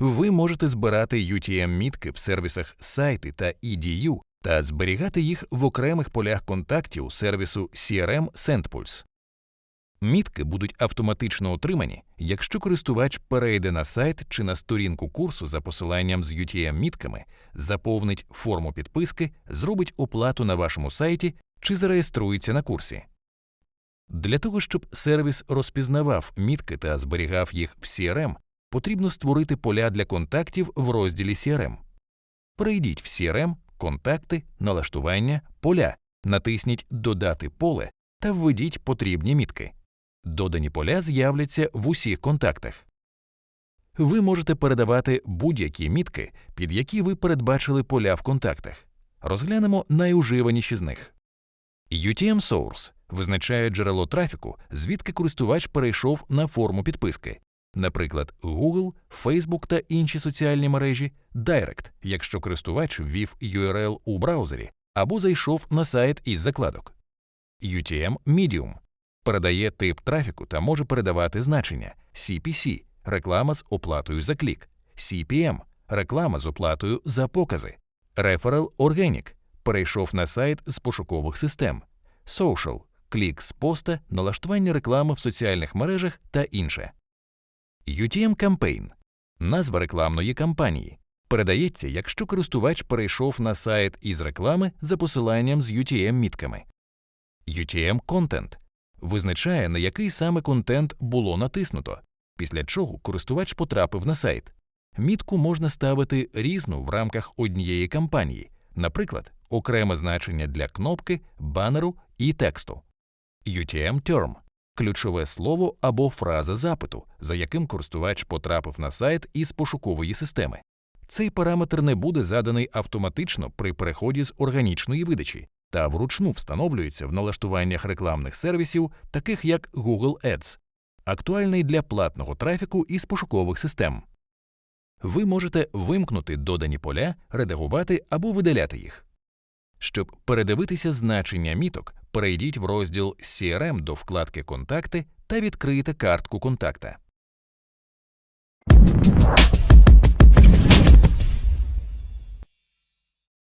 Ви можете збирати UTM-мітки в сервісах сайти та EDU та зберігати їх в окремих полях контактів сервісу CRM SendPulse. Мітки будуть автоматично отримані, якщо користувач перейде на сайт чи на сторінку курсу за посиланням з UTM-мітками, заповнить форму підписки, зробить оплату на вашому сайті чи зареєструється на курсі. Для того, щоб сервіс розпізнавав мітки та зберігав їх в CRM, потрібно створити поля для контактів в розділі CRM. Перейдіть в CRM, контакти, налаштування, поля, натисніть Додати поле та введіть потрібні мітки. Додані поля з'являться в усіх контактах. Ви можете передавати будь-які мітки, під які ви передбачили поля в контактах. Розглянемо найуживаніші з них. UTM Source визначає джерело трафіку, звідки користувач перейшов на форму підписки, наприклад, Google, Facebook та інші соціальні мережі, Direct, якщо користувач ввів URL у браузері або зайшов на сайт із закладок. UTM Medium передає тип трафіку та може передавати значення CPC – реклама з оплатою за клік, CPM – реклама з оплатою за покази, Referral Organic – перейшов на сайт з пошукових систем, Social – клік з поста, налаштування реклами в соціальних мережах та інше. UTM Campaign – назва рекламної кампанії. Передається, якщо користувач перейшов на сайт із реклами за посиланням з UTM-мітками. UTM Content визначає, на який саме контент було натиснуто, після чого користувач потрапив на сайт. Мітку можна ставити різну в рамках однієї кампанії, наприклад, окреме значення для кнопки, банеру і тексту. UTM Term – ключове слово або фраза запиту, за яким користувач потрапив на сайт із пошукової системи. Цей параметр не буде заданий автоматично при переході з органічної видачі та вручну встановлюється в налаштуваннях рекламних сервісів, таких як Google Ads, актуальний для платного трафіку із пошукових систем. Ви можете вимкнути додані поля, редагувати або видаляти їх. Щоб передивитися значення міток, перейдіть в розділ CRM до вкладки Контакти та відкрийте картку контакта.